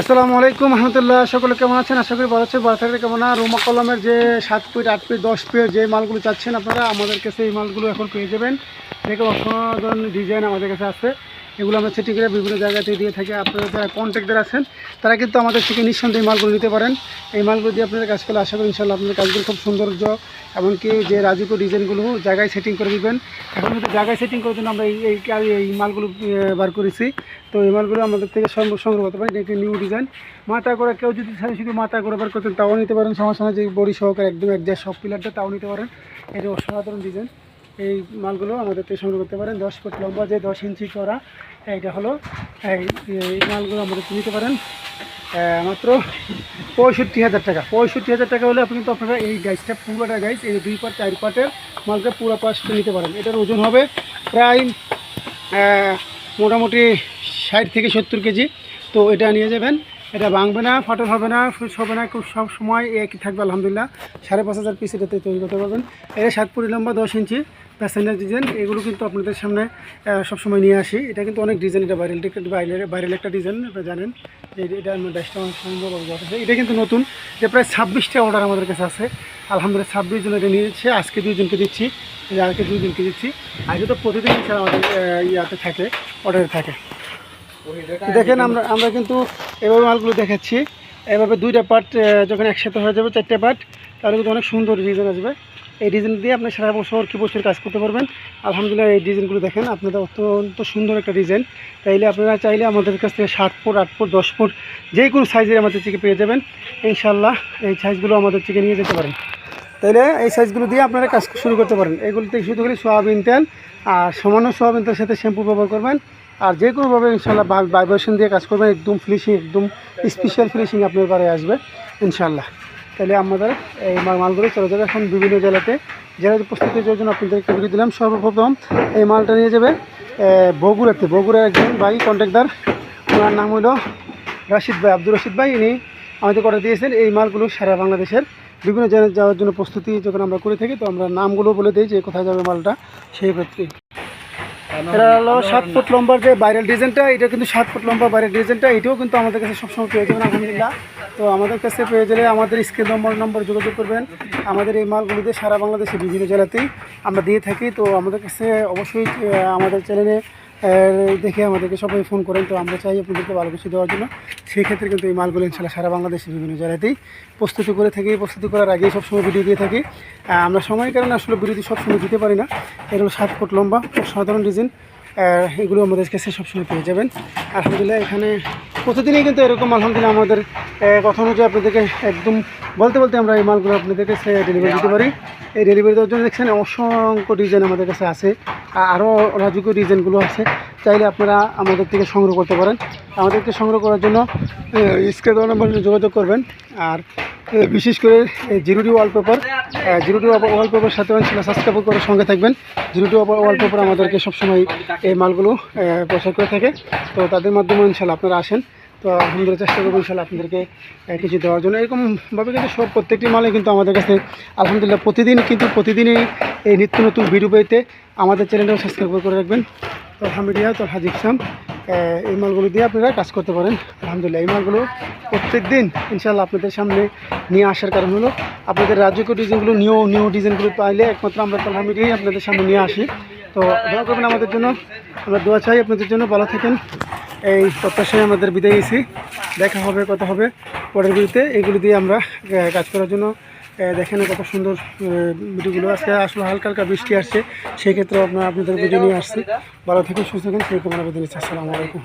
আসসালামু আলাইকুম রহমতুল্লাহ সকলে কেমন আছেন? আশা করি ভালো আছে ভালো থাকলে কেমন? না রুমা কলমের যে সাত ফিট আট ফিট দশ ফিট যে মালগুলো চাচ্ছেন আপনারা, আমাদের কাছে এই মালগুলো এখন পেয়ে যাবেন। দেখে অসাধারণ ডিজাইন আমাদের কাছে আছে। এগুলো আমরা সেটি করে বিভিন্ন জায়গাতে দিয়ে থাকি। আপনারা যারা কন্ট্যাক্টার আছেন, তারা কিন্তু আমাদের থেকে নিঃসন্দেহে মালগুলো নিতে পারেন। এই মালগুলো দিয়ে আপনারা কাজ করলে আশা করি ইনশাল্লাহ আপনাদের কাজগুলো খুব সৌন্দর্য, এমনকি যে রাজুকো ডিজাইনগুলো জায়গায় সেটিং করে দিবেন। এখন কিন্তু জায়গায় সেটিং করার জন্য আমরা এই এই মালগুলো বার করেছি। তো এই মালগুলো আমাদের থেকে সংগ্রহ করতে পারেন। একটি নিউ ডিজাইন মাথা করে কেউ যদি শুধু মাথা করে বার করতেন, তাও নিতে পারেন। সমস্যা যে বড়ি সহকারে একদম একজাস্ট সব পিলারটা তাও নিতে পারেন। এটা অসাধারণ ডিজাইন এই মালগুলো আমাদের থেকে সংগ্রহ করতে পারেন। দশ ফুট লম্বা যে দশ ইঞ্চি চড়া এইটা হলো এই মালগুলো আমাদের নিতে পারেন। মাত্র পঁয়ষট্টি হাজার টাকা। পঁয়ষট্টি হাজার টাকা হলে আপনি কিন্তু আপনারা এই গাইসটা পুরোটা গাইস এই দুই পাট চার পাটের মালটা পুরো পাশটা নিতে পারেন। এটার ওজন হবে প্রায় মোটামুটি ষাট থেকে সত্তর কেজি। তো এটা নিয়ে যাবেন। এটা ভাঙবে না, ফাটল হবে না ফুস হবে না, খুব সব সময় একই থাকবে, আলহামদুলিল্লাহ। সাড়ে পাঁচ হাজার পিস এটাতে তৈরি করতে পারবেন। এটা সাত ফুটি লম্বা, দশ ইঞ্চি প্যাসেঞ্জার ডিজাইন এগুলো কিন্তু আপনাদের সামনে সবসময় নিয়ে আসি। এটা কিন্তু অনেক ডিজাইন এটা বাইরের বাইরের একটা ডিজাইন আপনারা জানেন। এটা- আমার আছে। এটা কিন্তু নতুন যে প্রায় ছাব্বিশটা অর্ডার আমাদের কাছে আছে। আলহামদুলিল্লাহ, ছাব্বিশ জন এটা নিয়েছে, আজকে দুইজনকে দিচ্ছি আজকে দুইজনকে দিচ্ছি। আজকে তো প্রতিদিন আমাদের ইয়াতে থাকে অর্ডারে থাকে। দেখেন আমরা আমরা কিন্তু এভাবে মালগুলো দেখাচ্ছি। এভাবে দুইটা পার্ট যখন একসাথে হয়ে যাবে, চারটে পার্ট তাহলে কিন্তু অনেক সুন্দর ডিজাইন আসবে। এই ডিজাইন দিয়ে আপনি সারা বছর কি বছর কাজ করতে পারবেন? আলহামদুলিল্লাহ, এই ডিজাইনগুলো দেখেন, আপনাদের অত্যন্ত সুন্দর একটা ডিজাইন তাইলে আপনারা চাইলে আমাদের কাছ থেকে সাত ফুট আট ফুট দশ ফুট যে কোনো সাইজের আমাদের থেকে পেয়ে যাবেন। ইনশাল্লাহ এই সাইজগুলো আমাদের থেকে নিয়ে যেতে পারেন। তাইলে এই সাইজগুলো দিয়ে আপনারা কাজ শুরু করতে পারেন। এগুলোতে শুধু খালি সোয়াবিন তেল, আর সামান্য সোয়াবিন তেলের সাথে শ্যাম্পু ব্যবহার করবেন। আর যে কোনোভাবে ইনশাল্লাহ ভাইব্রেশন দিয়ে কাজ করবেন, একদম ফিনিশিং একদম স্পেশাল ফিনিশিং আপনার ঘরে আসবে, ইনশাল্লাহ। তাহলে আমাদের এই মাল- মালগুলো চলে যাবে এখন বিভিন্ন জেলাতে। জেলাতে প্রস্তুতির জন্য আপনাদেরকে বলে দিলাম, সর্বপ্রথম এই মালটা নিয়ে যাবে বগুড়াতে। বগুড়ার একজন ভাই কন্ট্রাক্টর ওনার নাম হলো রাশিদ ভাই, আব্দুর রশিদ ভাই। ইনি আমাদের করে দিয়েছেন এই মালগুলো সারা বাংলাদেশের বিভিন্ন জায়গায় যাওয়ার জন্য প্রস্তুতি যখন আমরা করে থাকি, তো আমরা নামগুলো বলে দিই যে কোথায় যাবে মালটা, সেই ক্ষেত্রে এটা হলো সাত ফুট লম্বার যে বাইরের ডিজাইনটা এটা কিন্তু সাত ফুট লম্বা বাইরের ডিজাইনটা এটাও কিন্তু আমাদের কাছে সবসময় পেয়ে যাবেন আলহামদুলিল্লাহ। তো আমাদের কাছে পেয়ে গেলে আমাদের স্ক্রিন নম্বর নম্বর যোগাযোগ করবেন। আমাদের এই মালগুলিতে সারা বাংলাদেশে বিভিন্ন জেলাতেই আমরা দিয়ে থাকি। তো আমাদের কাছে অবশ্যই আমাদের চ্যানেলে দেখে আমাদেরকে সবাই ফোন করেন, তো আমরা চাই আপনাদেরকে ভালো কিছু দেওয়ার জন্য। সেই ক্ষেত্রে কিন্তু এই মালগুলো ইনশাল্লাহ সারা বাংলাদেশের বিভিন্ন জায়গাতেই প্রস্তুতি করে থাকি, প্রস্তুতি করার আগেই সবসময় ভিডিও দিয়ে থাকি। আমরা সময়ের কারণে আসলে ভিডিও সবসময় দিতে পারি না। এগুলো সাত ফুট লম্বা সাধারণ ডিজাইন এগুলো আমাদের কাছে সবসময় পেয়ে যাবেন। আলহামদুলিল্লাহ, এখানে প্রতিদিনই কিন্তু এরকম, আলহামদুলিল্লাহ, আমাদের কথা অনুযায়ী আপনাদেরকে একদম বলতে বলতে আমরা এই মালগুলো আপনাদের কাছে ডেলিভারি দিতে পারি। এই ডেলিভারি দেওয়ার জন্য দেখছেন অসংখ্য ডিজাইন আমাদের কাছে আছে। আরও রাজকীয় ডিজাইনগুলো আছে। চাইলে আপনারা আমাদের থেকে সংগ্রহ করতে পারেন। আমাদেরকে সংগ্রহ করার জন্য স্ক্রিন নম্বর যোগাযোগ করবেন। আর বিশেষ করে zero D wallpaper zero D wallpaper সাথে সাবস্ক্রাইব করে সঙ্গে থাকবেন। জিরো ডি ওয়ালপেপার আমাদেরকে সবসময় এই মালগুলো প্রচার করে থাকে। তো তাদের মাধ্যমে ইনশাল্লাহ আপনারা আসেন। তো আলহামদুলিল্লাহ চেষ্টা করব ইনশাল্লাহ আপনাদেরকে কিছু দেওয়ার জন্য। এরকমভাবে কিন্তু সব প্রত্যেকটি মালে কিন্তু আমাদের কাছে আলহামদুলিল্লাহ প্রতিদিন কিন্তু প্রতিদিনই এই নিত্য নতুন ভিডিও পেতে আমাদের চ্যানেলটাও সাবস্ক্রাইব করে রাখবেন। তো মিডিয়া তো হাজি ইসলাম এই মালগুলো দিয়ে আপনারা কাজ করতে পারেন। আলহামদুলিল্লাহ, এই মালগুলো প্রত্যেক দিন ইনশাল্লাহ আপনাদের সামনে নিয়ে আসার কারণ হলো, আপনাদের রাজকীয় ডিজাইনগুলো নিউ নিউ ডিজাইনগুলো পাইলে একমাত্র আমরা তালহা মিডিয়াই আপনাদের সামনে নিয়ে আসি। তো দোয়া করবেন আমাদের জন্য। আমরা দোয়া চাই আপনাদের জন্য। ভালো থাকেন। এই প্রত্যাশায় আমাদের বিদায় গেছি দেখা হবে কথা হবে। পরের ভিডিওতে এগুলো দিয়ে আমরা কাজ করার জন্য দেখেন কত সুন্দর ভিডিওগুলো। আজকে আসলে হালকা হালকা বৃষ্টি আসছে সেই ক্ষেত্রেও আপনার আপনাদের বুঝে নিয়ে আসছি। ভালো থেকে সুস্থ থাকুন। সেই কামনা নিচ্ছি আসসালামু আলাইকুম।